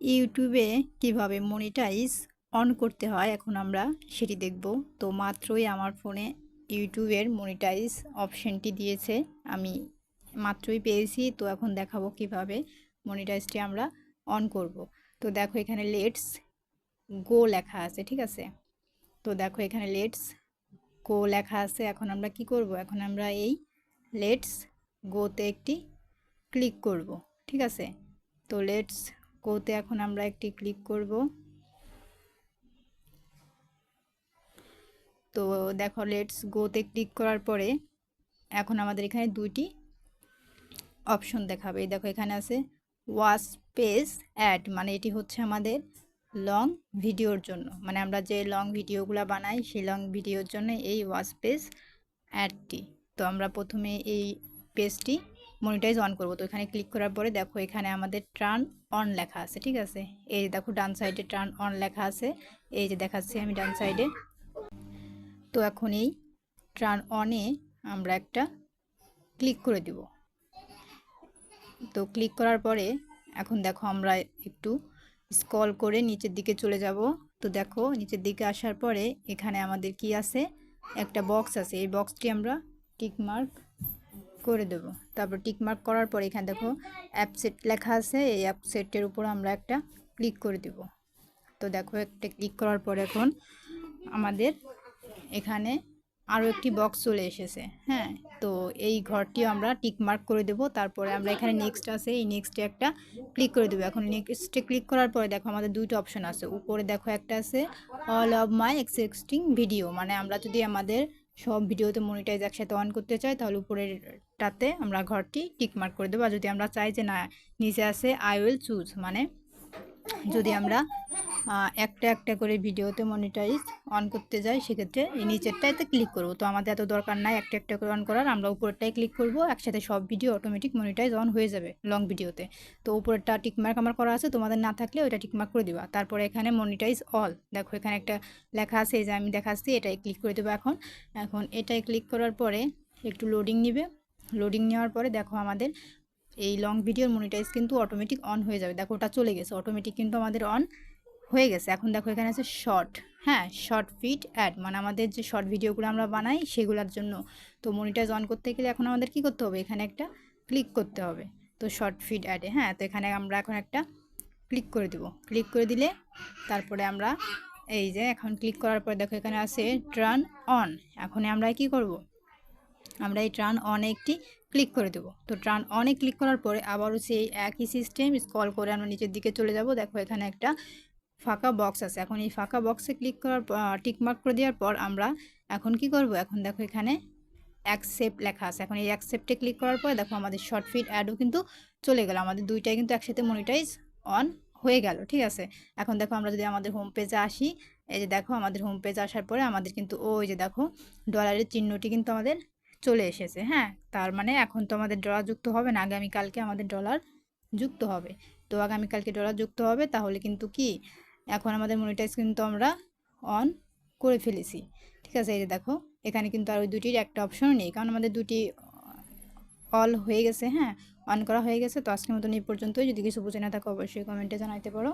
ইউটিউবে কীভাবে monetise on করতে হয় এখন আমরা সেটি দেখব। তো মাত্রই আমার ফোনে ইউটিউবের মনিটাইজ অপশানটি দিয়েছে। আমি মাত্রই পেয়েছি। তো এখন দেখাবো কীভাবে মনিটাইজটি আমরা অন করব। তো দেখো এখানে লেটস গো লেখা আছে, ঠিক আছে? তো দেখো এখানে লেটস গো লেখা আছে। এখন আমরা কি করব? এখন আমরা এই লেটস গোতে একটি ক্লিক করব, ঠিক আছে? তো লেটস গোতে এখন আমরা একটি ক্লিক করব। তো দেখো লেটস গোতে ক্লিক করার পরে এখন আমাদের এখানে দুইটি অপশন দেখাবে। দেখো, এখানে আছে ওয়াচ পেজ অ্যাড মানে এটি হচ্ছে আমাদের লং ভিডিওর জন্য। মানে আমরা যে লং ভিডিওগুলো বানাই, সেই লং ভিডিওর জন্য এই ওয়াচ পেজ অ্যাডটি তো আমরা প্রথমে এই পেজটি মনিটাইজ অন করব। তো এখানে ক্লিক করার পরে দেখো এখানে আমাদের টার্ন অন লেখা আছে, ঠিক আছে? এই যে দেখো ডান সাইডে টার্ন অন লেখা আছে, এই যে দেখাচ্ছি আমি ডান সাইডে তো এখন এই টার্ন অনে আমরা একটা ক্লিক করে দিব। তো ক্লিক করার পরে এখন দেখো আমরা একটু স্কল করে নিচের দিকে চলে যাব। তো দেখো নিচের দিকে আসার পরে এখানে আমাদের কি আছে? একটা বক্স আছে। এই বক্সটি আমরা টিক মার্ক করে দেব। তারপর টিক মার্ক করার পরে এখানে দেখো অ্যাপসেট লেখা আছে। এই অ্যাপসেটের উপর আমরা একটা ক্লিক করে দেব। তো দেখো একটা ক্লিক করার পর এখন আমাদের এখানে আরও একটি বক্স চলে এসেছে। হ্যাঁ তো এই ঘরটিও আমরা টিক মার্ক করে দেবো। তারপরে আমরা এখানে নেক্সট আছে। এই নেক্সটে একটা ক্লিক করে দেবো। এখন নেক্সটে ক্লিক করার পরে দেখো আমাদের দুইটা অপশন আছে। উপরে দেখো একটা আছে all of my existing video মানে আমরা যদি আমাদের সব ভিডিওতে মনিটাইজ একসাথে অন করতে চাই, তাহলে উপরেরটাতে আমরা ঘরটি টিকমার্ক করে দেবো। আর যদি আমরা চাই যে না, নিচে আসে আই উইল চুজ মানে যদি আমরা একটা একটা করে ভিডিওতে মনিটাইজ অন করতে যাই, সেক্ষেত্রে এই নিচেরটাতে ক্লিক করব। তো আমাদের এত দরকার নাই একটা একটা করে অন করার, আমরা উপরেরটাই ক্লিক করব, একসাথে সব ভিডিও অটোমেটিক মনিটাইজ অন হয়ে যাবে লং ভিডিওতে তো। উপরেরটা টিকমার্ক আমার করা আছে, তোমাদের না থাকলে ওইটা টিকমার্ক করে দিবা। তারপরে এখানে মনিটাইজ অল দেখো এখানে একটা লেখা আছে, এই যে আমি দেখাচ্ছি, এটাই ক্লিক করে দেবো এখন। এখন এটাই ক্লিক করার পরে একটু লোডিং নিবে। লোডিং নেওয়ার পরে দেখো আমাদের এই লং ভিডিওর মনিটাইজ কিন্তু অটোমেটিক অন হয়ে যাবে। দেখো ওটা চলে গেছে অটোমেটিক কিন্তু আমাদের অন হয়ে গেছে। এখন দেখো এখানে আছে শর্ট হ্যাঁ? শর্ট ফিট অ্যাড মানে আমাদের যে শর্ট ভিডিওগুলো আমরা বানাই, সেগুলোর জন্য। তো মনিটাইজ অন করতে গেলে এখন আমাদের কি করতে হবে? এখানে একটা ক্লিক করতে হবে। তো শর্ট ফিট অ্যাডে হ্যাঁ? তো এখানে আমরা এখন একটা ক্লিক করে দেব। ক্লিক করে দিলে তারপরে আমরা এই যে এখন ক্লিক করার পর দেখো এখানে আছে ট্রান অন এখন আমরা কি করব? আমরা এই ট্রান অনে একটি ক্লিক করে দেবো। তো ট্রান অনে ক্লিক করার পরে আবারও সেই একই সিস্টেম স্কল করে আমরা নিচের দিকে চলে যাব। দেখো এখানে একটা ফাঁকা বক্স আছে। এখন এই ফাঁকা বক্সে ক্লিক করার টিকমার্ক করে দেওয়ার পর আমরা এখন কি করব? এখন দেখো এখানে অ্যাকসেপ্ট লেখা আছে। এখন এই অ্যাকসেপ্টে ক্লিক করার পর দেখো আমাদের শর্ট ফিট অ্যাডও কিন্তু চলে গেল। আমাদের দুইটাই কিন্তু একসাথে মনিটাইজ অন হয়ে গেল, ঠিক আছে? এখন দেখো আমরা যদি আমাদের হোম পেজে আসি, এই যে দেখো আমাদের হোম পেজে আসার পরে আমাদের কিন্তু ওই যে দেখো ডলারের চিহ্নটি কিন্তু আমাদের চলে এসেছে হ্যাঁ? তার মানে এখন তো আমাদের ডলার যুক্ত হবে না, আগামীকালকে আমাদের ডলার যুক্ত হবে। তো আগামীকালকে ডলার যুক্ত হবে, তাহলে কিন্তু কি এখন আমাদের মনিটাইজ কিন্তু আমরা অন করে ফেলেছি। ঠিক আছে, এই যে দেখো, এখানে কিন্তু আর ওই দুটির একটা অপশনও নেই, কারণ আমাদের দুটি অল হয়ে গেছে হ্যাঁ? অন করা হয়ে গেছে, তো আজকের মতন এই পর্যন্তই। যদি কিছু বুঝে না থাকো, অবশ্যই কমেন্টে জানাইতে পারো।